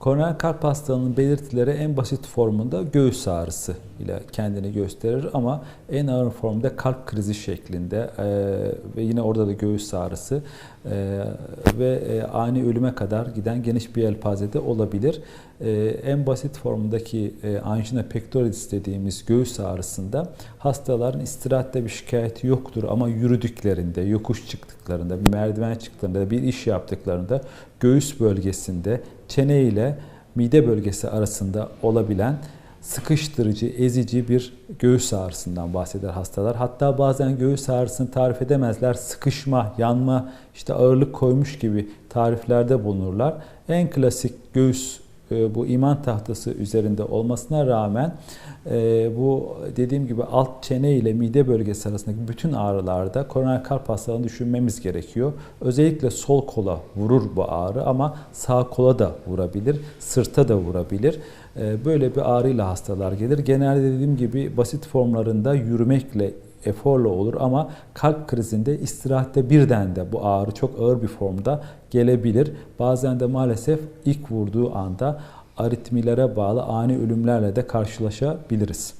Koroner kalp hastalığının belirtileri en basit formunda göğüs ağrısı ile kendini gösterir ama en ağır formda kalp krizi şeklinde e, ve yine orada da göğüs ağrısı e, ve e, ani ölüme kadar giden geniş bir yelpazede olabilir. E, en basit formundaki e, angina pectoris dediğimiz göğüs ağrısında hastaların istirahatte bir şikayeti yoktur ama yürüdüklerinde, yokuş çıktıklarında, bir merdiven çıktıklarında, bir iş yaptıklarında göğüs bölgesinde çene ile mide bölgesi arasında olabilen sıkıştırıcı, ezici bir göğüs ağrısından bahseder hastalar. Hatta bazen göğüs ağrısını tarif edemezler. Sıkışma, yanma, işte ağırlık koymuş gibi tariflerde bulunurlar. En klasik göğüs bu iman tahtası üzerinde olmasına rağmen e, bu dediğim gibi alt çene ile mide bölgesi arasındaki bütün ağrılarda koroner kalp hastalığını düşünmemiz gerekiyor. Özellikle sol kola vurur bu ağrı ama sağ kola da vurabilir, sırta da vurabilir. E, böyle bir ağrıyla hastalar gelir. Genelde dediğim gibi basit formlarında yürümekle eforla olur ama kalp krizinde istirahatte birden de bu ağrı çok ağır bir formda gelebilir. Bazen de maalesef ilk vurduğu anda aritmilere bağlı ani ölümlerle de karşılaşabiliriz.